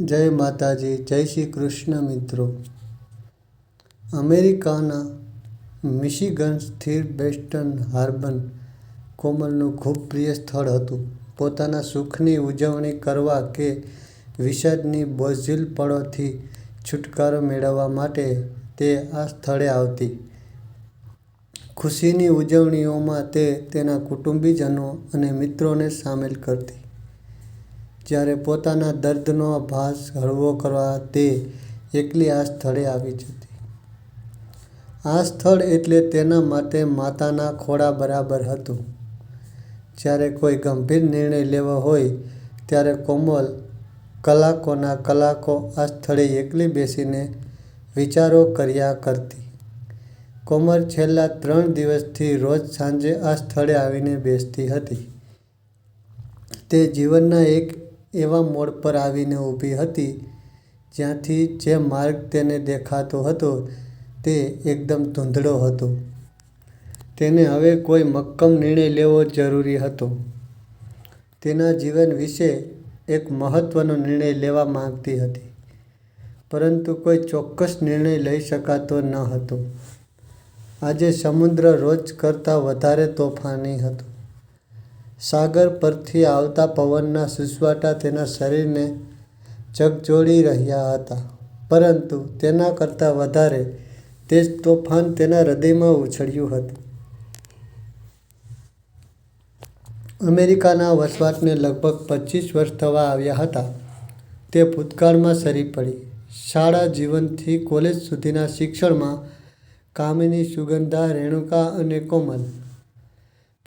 જય માતાજી, જય શ્રી કૃષ્ણ મિત્રો. અમેરિકાના મિશિગન સ્થિર બેસ્ટન હાર્બન કોમલનું ખૂબ પ્રિય સ્થળ હતું. પોતાના સુખની ઉજવણી કરવા કે વિષાદની બોઝિલ પળોથી છુટકારો મેળવવા માટે તે આ સ્થળે આવતી. ખુશીની ઉજવણીઓમાં તે તેના કુટુંબીજનો અને મિત્રોને સામેલ કરતી. જ્યારે પોતાના દર્દનો ભાસ હળવો કરવા તે એકલી આ સ્થળે આવી જતી. આ સ્થળ એટલે તેના માટે માતાના ખોળા બરાબર હતું. જ્યારે કોઈ ગંભીર નિર્ણય લેવો હોય, ત્યારે કોમલ કલાકોના કલાકો આ સ્થળે એકલી બેસીને વિચારો કર્યા કરતી. કોમલ છેલ્લા ત્રણ દિવસથી રોજ સાંજે આ સ્થળે આવીને બેસતી હતી. તે જીવનના એક એવા મોડ પર આવીને ઊભી હતી, જ્યાંથી જે માર્ગ તેને દેખાતો હતો તે એકદમ ધૂંધળો હતો. તેને હવે કોઈ મક્કમ નિર્ણય લેવો જરૂરી હતો. તેના જીવન વિશે એક મહત્ત્વનો નિર્ણય લેવા માંગતી હતી, પરંતુ કોઈ ચોક્કસ નિર્ણય લઈ શકાતો ન હતો. આજે સમુદ્ર રોજ કરતાં વધારે તોફાની હતો. સાગર પરથી આવતા પવનના સુસવાટા તેના શરીરને ઝકઝોળી રહ્યા હતા. પરંતુ તેના કરતાં વધારે તેજ તોફાન તેના હૃદયમાં ઉછળ્યું હતું. અમેરિકાના વસવાટને લગભગ પચીસ વર્ષ થવા આવ્યા હતા. તે ભૂતકાળમાં સરી પડી. શાળા જીવનથી કોલેજ સુધીના શિક્ષણમાં કામિની, સુગંધા, રેણુકા અને કોમલ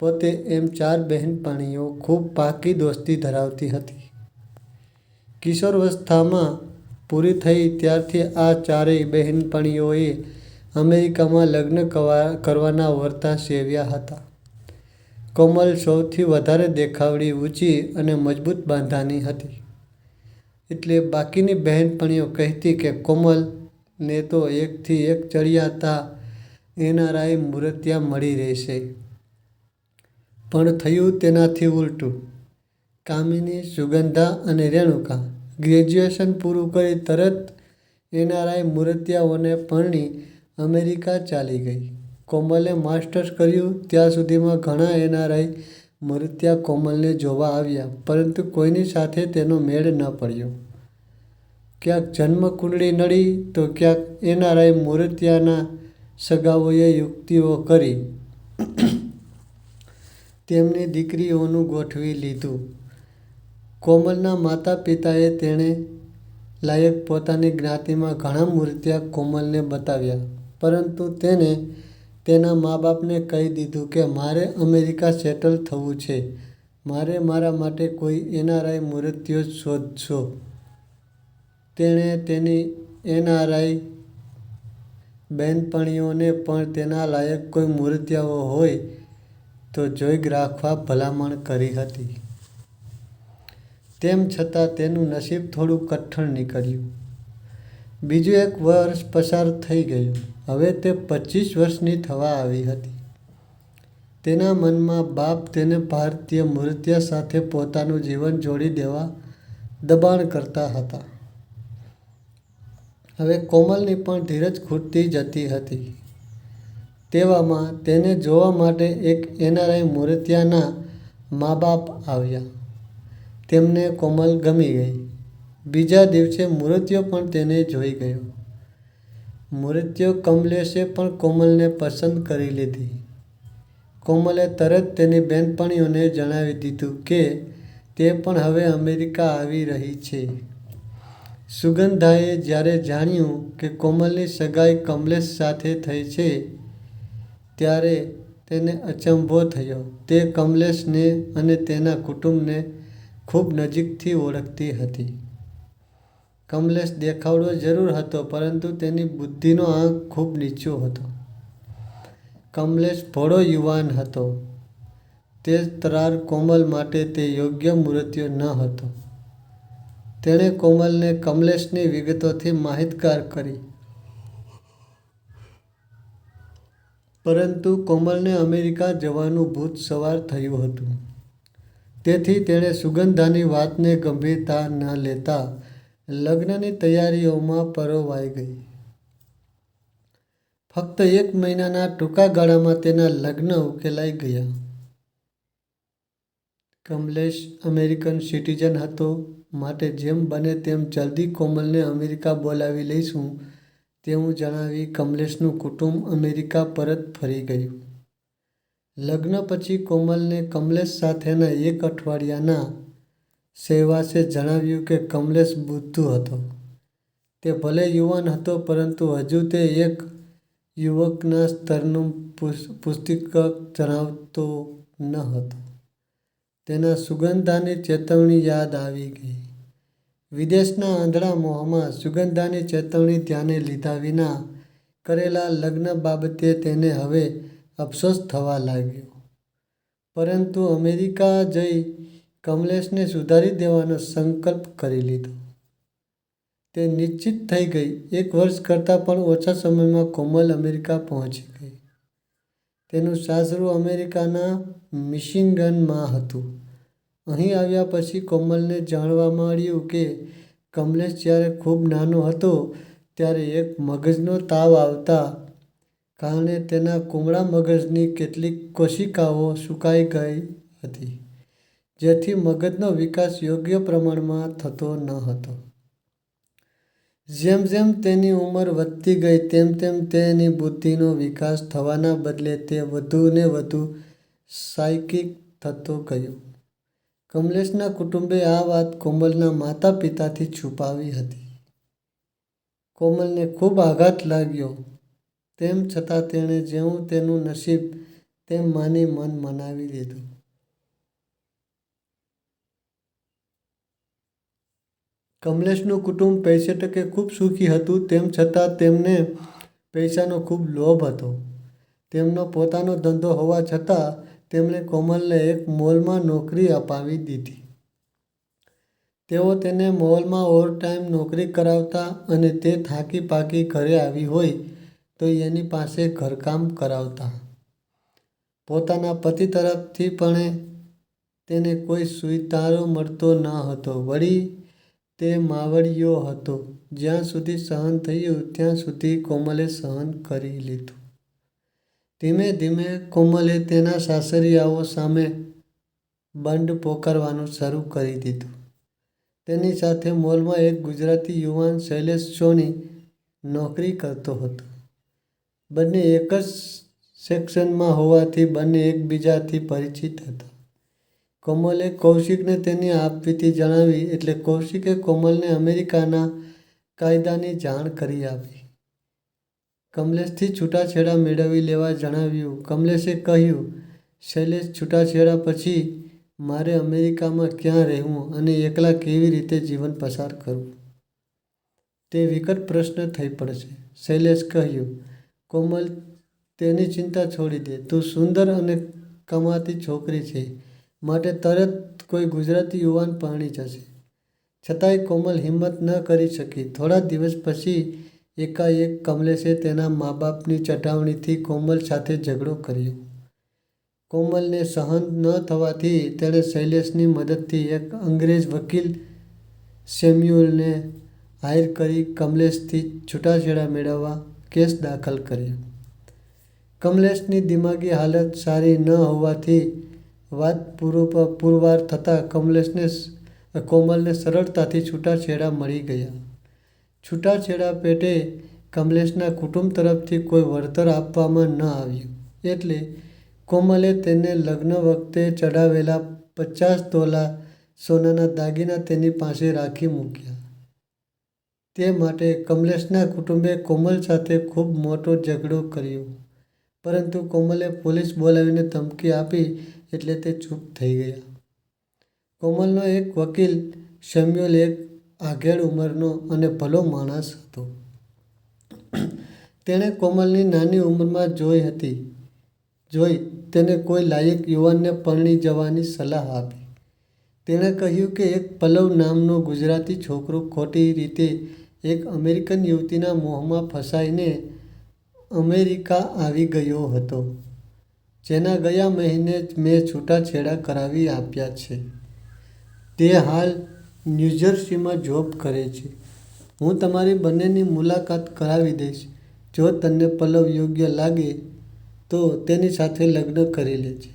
પોતે એમ ચાર બહેનપણીઓ ખૂબ પાકી દોસ્તી ધરાવતી હતી. કિશોરવસ્થામાં પૂરી થઈ ત્યારથી આ ચારેય બહેનપણીઓએ અમેરિકામાં લગ્ન કરવાના વર્તા સેવ્યા હતા. કોમલ સૌથી વધારે દેખાવડી, ઊંચી અને મજબૂત બાંધાની હતી. એટલે બાકીની બહેનપણીઓ કહેતી કે કોમલને તો એકથી એક ચડિયાતા એનઆરઆઈ મૂર્તિયા મળી રહેશે. પણ થયું તેનાથી ઉલટું. કામિની, સુગંધા અને રેણુકા ગ્રેજ્યુએશન પૂરું કરી તરત એનઆરઆઈ મૂર્તિયાઓને પરણી અમેરિકા ચાલી ગઈ. કોમલે માસ્ટર્સ કર્યું, ત્યાં સુધીમાં ઘણા એનઆરઆઈ મૂર્તિયા કોમલને જોવા આવ્યા, પરંતુ કોઈની સાથે તેનો મેળ ન પડ્યો. ક્યાંક જન્મ કુંડળી નડી તો ક્યાંક એનઆરઆઈ મૂર્તિયાના સગાઓએ યુક્તિઓ કરી. તેમની દીકરીઓનું ગોઠવી લીધું. કોમલના માતા પિતાએ તેણે લાયક પોતાની જ્ઞાતિમાં ઘણા મૂર્તિયા કોમલને બતાવ્યા, પરંતુ તેને તેના મા બાપને કહી દીધું કે, મારે અમેરિકા સેટલ થવું છે. મારે મારા માટે કોઈ એનઆરઆઈ મૂર્તિઓ શોધશો. તેણે તેની એનઆરઆઈ બહેનપણીઓને પણ તેના લાયક કોઈ મૂર્તિયાઓ હોય તો જોઈ રાખવા ભલામણ કરી હતી. તેમ છતાં તેનું નસીબ થોડું કઠણ નીકળ્યું. બીજું એક વર્ષ પસાર થઈ ગયું. હવે તે પચીસ વર્ષની થવા આવી હતી. તેના મનમાં બાપ તેને ભારતીય મૂર્તિયા સાથે પોતાનું જીવન જોડી દેવા દબાણ કરતા હતા. હવે કોમલની પણ ધીરજ ખૂટતી જતી હતી. તેવામાં તેને જોવા માટે એક એનઆરઆઈ મૂર્તિયાના મા બાપ આવ્યા. તેમને કોમલ ગમી ગઈ. બીજા દિવસે મૂર્તિઓ પણ તેને જોઈ ગયો. મૂર્તિઓ કમલેશે પણ કોમલને પસંદ કરી લીધી. કોમલે તરત તેની બહેનપણીઓને જણાવી દીધું કે તે પણ હવે અમેરિકા આવી રહી છે. સુગંધાએ જ્યારે જાણ્યું કે કોમલની સગાઈ કમલેશ સાથે થઈ છે ત્યારે તેને અચંભો થયો. તે કમલેશને અને તેના કુટુંબને ખૂબ નજીકથી ઓળખતી હતી. કમલેશ દેખાવડો જરૂર હતો, પરંતુ તેની બુદ્ધિનો આંક ખૂબ નીચો હતો. કમલેશ ભોળો યુવાન હતો. તે તરાર કોમલ માટે તે યોગ્ય મૂર્તિઓ ન હતો. તેણે કોમલને કમલેશની વિગતોથી માહિતગાર કરી. પરંતુ કોમલને અમેરિકા જવાનું ભૂત સવાર થયું હતું તેથી તેણે સુગંધાની વાતને ગંભીરતા ન લેતા લગ્નની તૈયારીઓમાં પરોવાઈ ગઈ. ફક્ત એક મહિનાના ટૂંકા ગાળામાં તેના લગ્ન ઉકેલાઈ ગયા. કમલેશ અમેરિકન સિટીઝન હતો, માટે જેમ બને તેમ જલ્દી કોમલને અમેરિકા બોલાવી લઈશું તેવું જણાવી કમલેશનું કુટુંબ અમેરિકા પરત ફરી ગયું. લગ્ન પછી કોમલને કમલેશ સાથેના એક અઠવાડિયાના સહેવાસે જણાવ્યું કે કમલેશ બુદ્ધુ હતો. તે ભલે યુવાન હતો પરંતુ હજુ તે એક યુવકના સ્તરનું પુસ્તિક જણાવતો ન હતો. તેના સુગંધાની ચેતવણી યાદ આવી ગઈ. વિદેશના આંધળા મોહમાં સુગંધાની ચેતવણી ધ્યાને લીધા વિના કરેલા લગ્ન બાબતે તેને હવે અફસોસ થવા લાગ્યો. પરંતુ અમેરિકા જઈ કમલેશને સુધારી દેવાનો સંકલ્પ કરી લીધો. તે નિશ્ચિત થઈ ગઈ. એક વર્ષ કરતાં પણ ઓછા સમયમાં કોમલ અમેરિકા પહોંચી ગઈ. તેનું સાસરું અમેરિકાના મિશિંગનમાં હતું. અહીં આવ્યા પછી કોમલને જાણવા મળ્યું કે કમલેશ જ્યારે ખૂબ નાનો હતો, ત્યારે એક મગજનો તાવ આવતા કારણે તેના કુમળા મગજની કેટલીક કોશિકાઓ સુકાઈ ગઈ હતી, જેથી મગજનો વિકાસ યોગ્ય પ્રમાણમાં થતો ન હતો. જેમ જેમ તેની ઉંમર વધતી ગઈ, તેમ તેમ તેની બુદ્ધિનો વિકાસ થવાના બદલે તે વધુને વધુ સાયકિક થતો ગયો. કમલેશના કુટુંબે આ વાત કોમલના માતા પિતાથી છુપાવી હતી. કોમલને ખૂબ આઘાત લાગ્યો તેમ છતાં તેણે જેવું તેનું નસીબ તેમ માની મન મનાવી લીધું. કમલેશનું કુટુંબ પૈસે ટકે ખૂબ સુખી હતું તેમ છતાં તેમને પૈસાનો ખૂબ લોભ હતો. તેમનો પોતાનો ધંધો હોવા છતાં તેમણે કોમલને એક મોલમાં નોકરી અપાવી દીધી. તેઓ તેને મોલમાં ઓવરટાઈમ નોકરી કરાવતા અને તે થાકી પાકી ઘરે આવી હોય તો એની પાસે ઘરકામ કરાવતા. પોતાના પતિ તરફથી પણ તેને કોઈ સ્વીકારો મળતો ન હતો. વળી તે માવડિયો હતો. જ્યાં સુધી સહન થયું, ત્યાં સુધી કોમલે સહન કરી લીધું. ધીમે ધીમે કોમલે તેના સાસરિયાઓ સામે બંડ પોકારવાનું શરૂ કરી દીધું. તેની સાથે મોલમાં એક ગુજરાતી યુવાન શૈલેષ સોની નોકરી કરતો હતો. બંને એક જ સેક્શનમાં હોવાથી બંને એકબીજાથી પરિચિત હતા. કોમલે કૌશિકને તેની આપવીતી જણાવી એટલે કૌશિકે કોમલને અમેરિકાના કાયદાની જાણ કરી આપી. કમલેશથી છૂટાછેડા મેળવી લેવા જણાવ્યું. કમલેશે કહ્યું, શૈલેષ છૂટાછેડા પછી મારે અમેરિકામાં ક્યાં રહેવું અને એકલા કેવી રીતે જીવન પસાર કરવું? તે વિકટ પ્રશ્ન થઈ પડશે. શૈલેષે કહ્યું, કોમલ તેની ચિંતા છોડી દે. તું સુંદર અને કમાતી છોકરી છે માટે તરત કોઈ ગુજરાતી યુવાન પરણી જશે. છતાંય કોમલ હિંમત ન કરી શકી. થોડા દિવસ પછી એકાએક કમલેશે તેના મા બાપની ચટાવણીથી કોમલ સાથે ઝઘડો કર્યો. કોમલને સહન ન થવાથી તેણે શૈલેષની મદદથી એક અંગ્રેજ વકીલ સેમ્યુઅલને હાયર કરી કમલેશથી છૂટાછેડા મેળવવા કેસ દાખલ કર્યો. કમલેશની દિમાગી હાલત સારી ન હોવાથી વાત પુરવાર થતાં કમલેશને કોમલને સરળતાથી છૂટાછેડા મળી ગયા. છૂટાછેડા પેટે કમલેશના કુટુંબ તરફથી કોઈ વળતર આપવામાં ન આવ્યું એટલે કોમલે તેને લગ્ન વખતે ચડાવેલા પચાસ તોલા સોનાના દાગીના તેની પાસે રાખી મૂક્યા. તે માટે કમલેશના કુટુંબે કોમલ સાથે ખૂબ મોટો ઝઘડો કર્યો પરંતુ કોમલે પોલીસ બોલાવીને ધમકી આપી એટલે તે ચૂપ થઈ ગયા. કોમલનો એક વકીલ શમ્યુલ એક આઘેડ ઉંમરનો અને ભલો માણસ હતો. તેણે કોમલની નાની ઉંમરમાં જોઈ હતી જોઈ તેને કોઈ લાયક યુવાનને પરણી જવાની સલાહ આપી. તેણે કહ્યું કે એક પલવ નામનો ગુજરાતી છોકરો ખોટી રીતે એક અમેરિકન યુવતીના મોહમાં ફસાઈને અમેરિકા આવી ગયો હતો, જેના ગયા મહિને જ મેં છૂટાછેડા કરાવી આપ્યા છે. તે હાલ ન્યૂજર્સીમાં જોબ કરે છે. હું તમારી બંનેની મુલાકાત કરાવી દઈશ. જો તને પલ્લવ યોગ્ય લાગે, તો તેની સાથે લગ્ન કરી લેજે.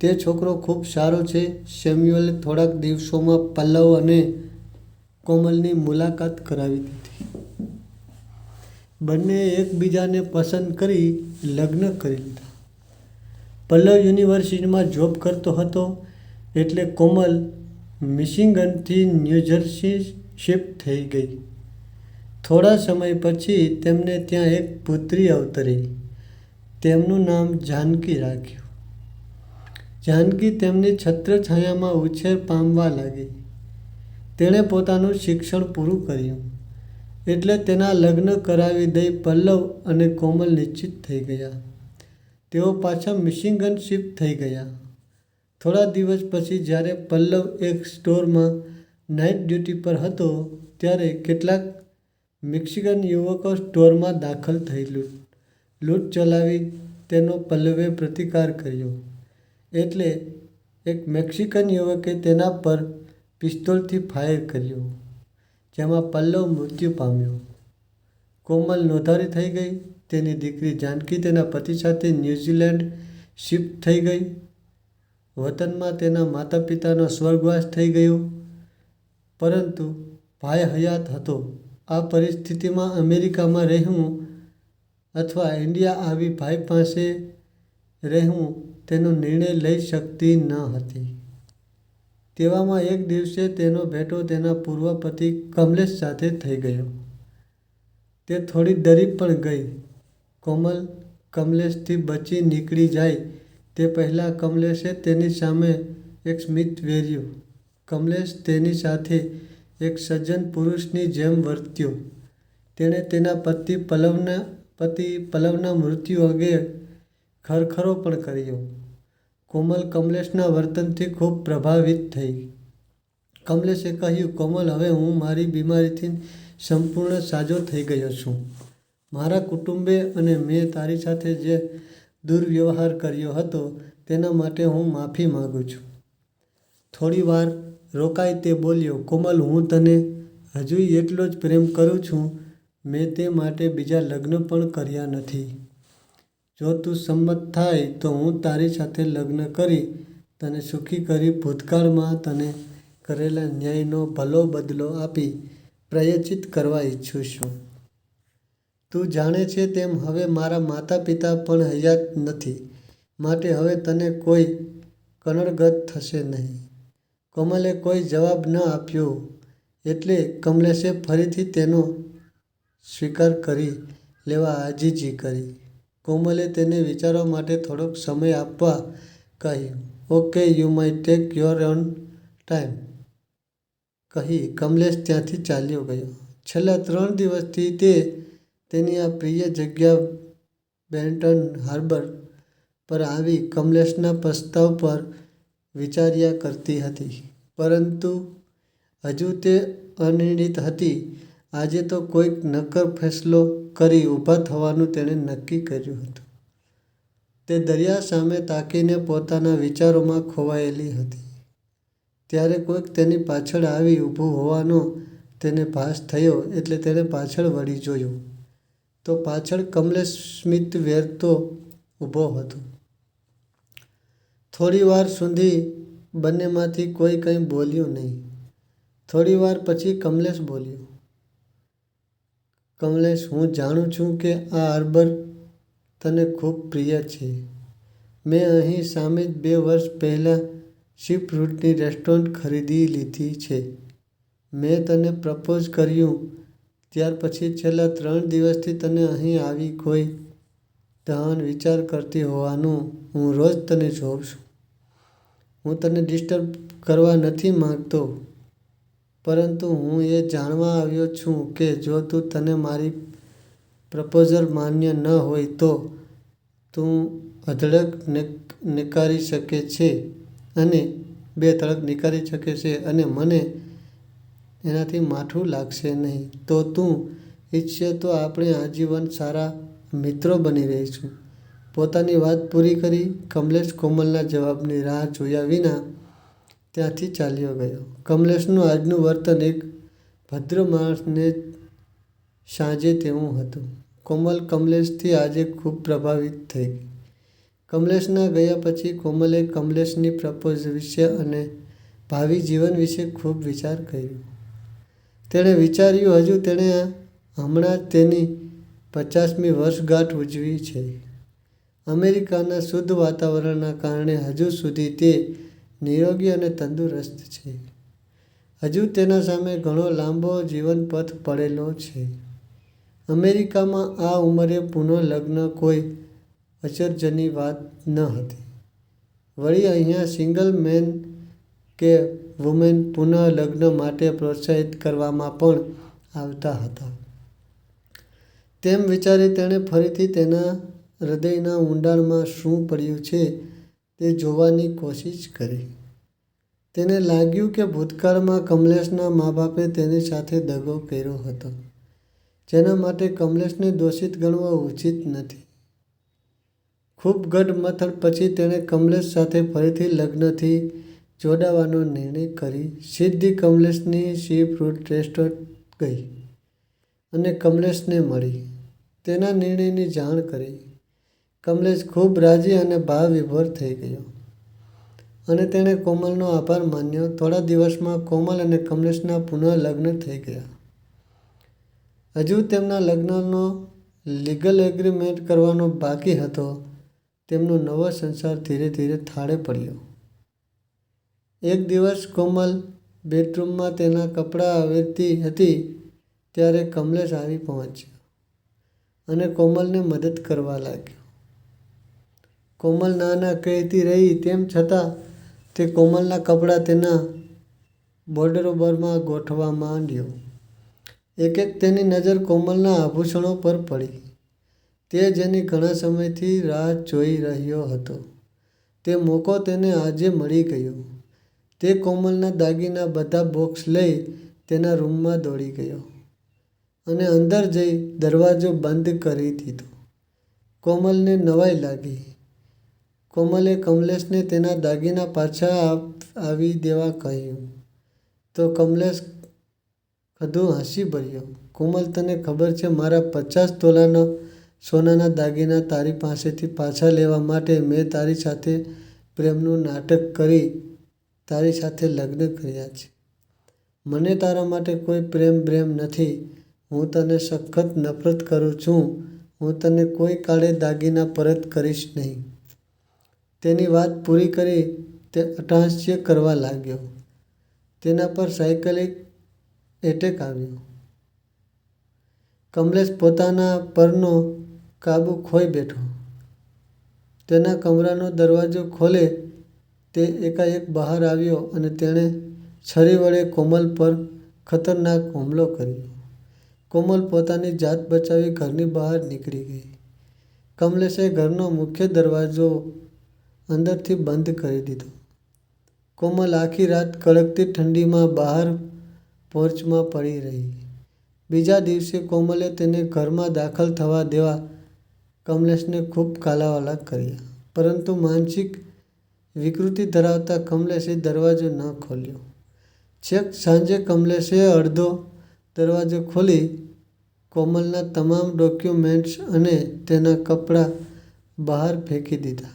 તે છોકરો ખૂબ સારો છે. સેમ્યુઅલે થોડાક દિવસોમાં પલ્લવ અને કોમલની મુલાકાત કરાવી દીધી. બંને એકબીજાને પસંદ કરી લગ્ન કરી લીધા. પલ્લવ યુનિવર્સિટીમાં જોબ કરતો હતો, એટલે કોમલ મિશિગનથી ન્યૂજર્સી શિફ્ટ થઈ ગઈ. થોડા સમય પછી તેમને ત્યાં એક પુત્રી અવતરી. તેમનું નામ જાનકી રાખ્યું. જાનકી તેમની છત્રછાયામાં ઉછેર પામવા લાગી. તેણે પોતાનું શિક્ષણ પૂરું કર્યું. એટલે તેના લગ્ન કરાવી દઈ પલ્લવ અને કોમલ નિશ્ચિત થઈ ગયા. તેઓ પાછા મિશિગન શિફ્ટ થઈ ગયા. થોડા દિવસ પછી જ્યારે પલ્લવ એક સ્ટોરમાં નાઇટ ડ્યુટી પર હતો, ત્યારે કેટલાક મેક્સિકન યુવકો સ્ટોરમાં દાખલ થઈ લૂંટ લૂંટ ચલાવી તેનો પલ્લવે પ્રતિકાર કર્યો. એટલે એક મેક્સિકન યુવકે તેના પર પિસ્તોલથી ફાયર કર્યો, જેમાં પલ્લવ મૃત્યુ પામ્યો. કોમલ નોંધારી થઈ ગઈ, તેની દીકરી જાનકી તેના પતિ સાથે ન્યૂઝીલેન્ડ શિફ્ટ થઈ ગઈ. વતનમાં તેના માતા પિતાનો સ્વર્ગવાસ થઈ ગયો. પરંતુ ભાઈ હયાત હતો. આ પરિસ્થિતિમાં અમેરિકામાં રહેવું અથવા ઇન્ડિયા આવી ભાઈ પાસે રહેવું તેનો નિર્ણય લઈ શકતી ન હતી. તેવામાં એક દિવસે તેનો ભેટો તેના પૂર્વ પતિ કમલેશ સાથે થઈ ગયો. તે થોડી ડરી પણ ગઈ. કોમલ કમલેશથી બચી નીકળી જાય તે પહેલાં કમલેશે તેની સામે એક સ્મિત વેર્યું. કમલેશ તેની સાથે એક સજ્જન પુરુષની જેમ વર્ત્યો. તેણે તેના પતિ પલ્લવના પતિ પલ્લવના મૃત્યુ અંગે ખરખરો પણ કર્યો. કોમલ કમલેશના વર્તનથી ખૂબ પ્રભાવિત થઈ. કમલેશે કહ્યું, કોમલ, હવે હું મારી બીમારીથી સંપૂર્ણ સાજો થઈ ગયો છું. મારા કુટુંબે અને મેં તારી સાથે જે દુર્વ્યવહાર કર્યો હતો, તેના માટે હું માફી માગું છું. થોડી વાર રોકાઈ તે બોલ્યો, કોમલ, હું તને હજુય એટલો જ પ્રેમ કરું છું, મેં તે માટે બીજા લગ્ન પણ કર્યા નથી. જો તું સંમત થાય, તો હું તારી સાથે લગ્ન કરી તને સુખી કરી ભૂતકાળમાં તને કરેલા ન્યાયનો ભલો બદલો આપી પ્રયચિત કરવા ઈચ્છું છું. તું જાણે છે તેમ હવે મારા માતા પિતા પણ હયાત નથી. માટે હવે તને કોઈ કનડગત થશે નહીં. કોમલે કોઈ જવાબ ન આપ્યો. એટલે કમલેશે ફરીથી તેનો સ્વીકાર કરી લેવા આજીજી કરી. કોમલે તેને વિચારવા માટે થોડોક સમય આપવા કહ્યું okay, you may take your own time. કહી કમલેશ ત્યાંથી ચાલ્યો ગયો. છેલ્લા ત્રણ દિવસથી તે તેની આ પ્રિય જગ્યા બેન્ટન હાર્બર પર આવી કમલેશના પ્રસ્તાવ પર વિચાર્યા કરતી હતી. પરંતુ હજુ તે અનિર્ણિત હતી. આજે તો કોઈક નક્કર ફેંસલો કરી ઊભા થવાનું તેણે નક્કી કર્યું હતું. તે દરિયા સામે તાકીને પોતાના વિચારોમાં ખોવાયેલી હતી. ત્યારે કોઈક તેની પાછળ આવી ઊભું હોવાનો તેને ભાસ થયો એટલે તેણે પાછળ વળી જોયું. તો પાછળ કમલેશ સ્મિત વેરતો ઊભો હતો. થોડી વાર સુધી બંનેમાંથી કોઈ કંઈ બોલ્યું નહીં. થોડી વાર પછી કમલેશ બોલ્યો, કમલેશ, હું જાણું છું કે આ આર્બર તને ખૂબ પ્રિય છે. મેં અહીં સામે જ બે વર્ષ પહેલાં શિપ રૂટની રેસ્ટોરન્ટ ખરીદી લીધી છે. મેં તને પ્રપોઝ કર્યું ત્યાર પછી છેલ્લા ત્રણ દિવસથી તને અહીં આવી કોઈ દહન વિચાર કરતી હોવાનું હું રોજ તને જોઉં છું. હું તને ડિસ્ટર્બ કરવા નથી માગતો, પરંતુ હું એ જાણવા આવ્યો છું કે જો તું તને મારી પ્રપોઝલ માન્ય ન હોય તો તું અઢળક નકારી શકે છે અને બે તળક નકારી શકે છે અને મને એનાથી માઠું લાગશે નહીં તો તું ઈચ્છે તો આપણે આજીવન સારા મિત્રો બની રહીશું પોતાની વાત પૂરી કરી કમલેશ કોમલના જવાબની રાહ જોયા વિના ત્યાંથી ચાલ્યો ગયો. કમલેશનું આજનું વર્તન એક ભદ્ર માણસને સાંજે તેવું હતું. કોમલ કમલેશથી આજે ખૂબ પ્રભાવિત થઈ ગઈ. કમલેશના ગયા પછી કોમલે કમલેશની પ્રપોઝ વિશે અને ભાવિ જીવન વિશે ખૂબ વિચાર કર્યો. તેણે વિચાર્યું, હજુ તેણે હમણાં જ તેની પચાસમી વર્ષગાંઠ ઉજવી છે. અમેરિકાના શુદ્ધ વાતાવરણના કારણે હજુ સુધી તે નિરોગી અને તંદુરસ્ત છે. હજુ તેના સામે ઘણો લાંબો જીવનપથ પડેલો છે. અમેરિકામાં આ ઉંમરે પુનઃ લગ્ન કોઈ અચરજની વાત ન હતી. વળી અહીંયા સિંગલ મેન કે વુમેન પુનઃ લગ્ન માટે પ્રોત્સાહિત કરવામાં પણ આવતા હતા. તેમ વિચારી તેણે ફરીથી તેના હૃદયના ઊંડાણમાં શું પડ્યું છે તે જોવાની કોશિશ કરી. તેને લાગ્યું કે ભૂતકાળમાં કમલેશના મા બાપે તેની સાથે દગો કર્યો હતો. જેના માટે કમલેશને દોષિત ગણવો ઉચિત નથી. ખૂબ ગડમથલ પછી તેણે કમલેશ સાથે ફરીથી લગ્નથી જોડાવાનો નિર્ણય કરી સીધી કમલેશની સી ફૂડ રેસ્ટોરન્ટ ગઈ અને કમલેશને મળી. તેના નિર્ણયની જાણ કરી. કમલેશ ખૂબ રાજી અને ભાવ વિભોર થઈ ગયો અને તેણે કોમલનો આભાર માન્યો. થોડા દિવસમાં કોમલ અને કમલેશના પુનઃ લગ્ન થઈ ગયા. હજુ તેમના લગ્નનો લીગલ એગ્રીમેન્ટ કરવાનો બાકી હતો. તેમનો નવો સંસાર ધીરે ધીરે થાળે પડ્યો. એક દિવસ કોમલ બેડરૂમમાં તેના કપડાં આવેરતી હતી ત્યારે કમલેશ આવી પહોંચ્યો અને કોમલને મદદ કરવા લાગ્યો. કોમલ ના ના કહેતી રહી તેમ છતાં તે કોમલના કપડાં તેના બોર્ડરોબરમાં ગોઠવા માંડ્યો. એક એક તેની નજર કોમલના આભૂષણો પર પડી. તે જેની ઘણા સમયથી રાહ જોઈ રહ્યો હતો તે મોકો તેને આજે મળી ગયો. તે કોમલના દાગીના બધા બોક્સ લઈ તેના રૂમમાં દોડી ગયો અને અંદર જઈ દરવાજો બંધ કરી દીધો. કોમલને નવાઈ લાગી. કોમલે કમલેશને તેના દાગીના પાછા આવી દેવા કહ્યું તો કમલેશ ખધું હસી ભર્યો, કોમલ તને ખબર છે મારા પચાસ તોલાના સોનાના દાગીના તારી પાસેથી પાછા લેવા માટે મેં તારી સાથે પ્રેમનું નાટક કરી તારી સાથે લગ્ન કર્યા છે. મને તારા માટે કોઈ પ્રેમ પ્રેમ નથી. હું તને સખત નફરત કરું છું. હું તને કોઈ કાળે દાગીના પરત કરીશ નહીં. તેની વાત પૂરી કરી તે અટ્ટહાસ્ય કરવા લાગ્યો. તેના પર સાયકિક એટેક આવ્યો. કમલેશ પોતાના પરનો કાબુ ખોઈ બેઠો. તેના કમરાનો દરવાજો ખોલે તે એકાએક બહાર આવ્યો અને તેણે છરી વડે કોમલ પર ખતરનાક હુમલો કર્યો. કોમલ પોતાની જાત બચાવી ઘરની બહાર નીકળી ગઈ. કમલેશે ઘરનો મુખ્ય દરવાજો અંદરથી બંધ કરી દીધો. કોમલ આખી રાત કડકતી ઠંડીમાં બહાર પોર્ચમાં પડી રહી. બીજા દિવસે કોમલે તેને ઘરમાં દાખલ થવા દેવા કમલેશને ખૂબ કાલાવાલા કર્યા. પરંતુ માનસિક વિકૃતિ ધરાવતા કમલેશે દરવાજો ન ખોલ્યો. છેક સાંજે કમલેશે અડધો દરવાજો ખોલી કોમલના તમામ ડોક્યુમેન્ટ્સ અને તેના કપડાં બહાર ફેંકી દીધા.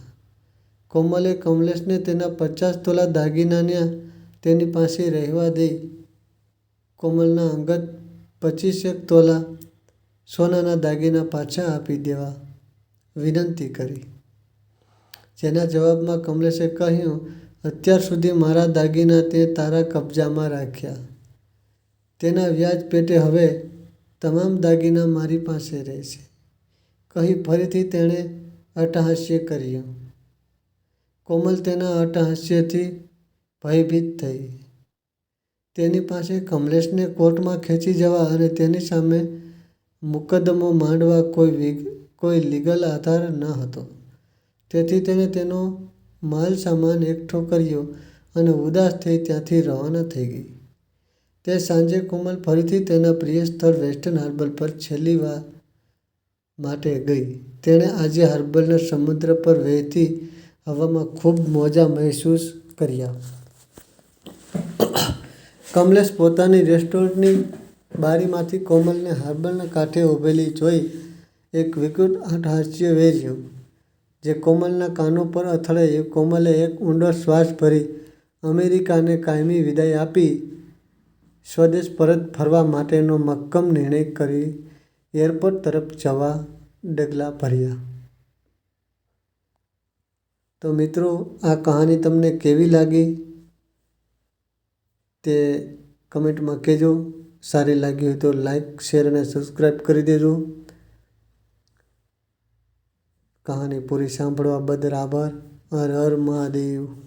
કોમલે કમલેશને તેના પચાસ તોલા દાગીનાને તેની પાસે રહેવા દઈ કોમલના અંગત પચીસેક તોલા સોનાના દાગીના પાછા આપી દેવા વિનંતી કરી. જેના જવાબમાં કમલેશે કહ્યું અત્યાર સુધી મારા દાગીના તે તારા કબજામાં રાખ્યા. તેના વ્યાજ પેટે હવે તમામ દાગીના મારી પાસે રહેશે, કહી ફરીથી તેણે અટહાસ્ય કર્યું. કોમલ તેના અટહાસ્યથી ભયભીત થઈ. તેની પાસે કમલેશને કોર્ટમાં ખેંચી જવા અને તેની સામે મુકદ્દમો માંડવા કોઈ કોઈ લીગલ આધાર ન હતો. તેથી તેણે તેનો માલસામાન એકઠો કર્યો અને ઉદાસ થઈ ત્યાંથી રવાના થઈ ગઈ. તે સાંજે કોમલ ફરીથી તેના પ્રિય સ્થળ વેસ્ટર્ન હાર્બર પર છેલ્લી વાર માટે ગઈ. તેણે આજે હાર્બરના સમુદ્ર પર વહેતી હવામાં ખૂબ મોજા મહેસૂસ કર્યા. કમલેશ પોતાની રેસ્ટોરન્ટની બારીમાંથી કોમલને હાર્બરના કાંઠે ઊભેલી જોઈ એક વિકૃત હાસ્ય વેર્યું જે કોમલના કાનો પર અથડાઈ કોમલે એક ઊંડો શ્વાસ ભરી અમેરિકાને કાયમી વિદાય આપી સ્વદેશ પરત ફરવા માટેનો મક્કમ નિર્ણય કરી એરપોર્ટ તરફ જવા ડગલા ભર્યા. તો મિત્રો, આ કહાની તમને કેવી લાગી? તે કમેન્ટમાં કહેજો. સારી લાગી હોય તો લાઈક, શેર અને સબસ્ક્રાઈબ કરી દેજો. કહાની પૂરી સાંભળવા બદલ આભાર. હર હર મહાદેવ.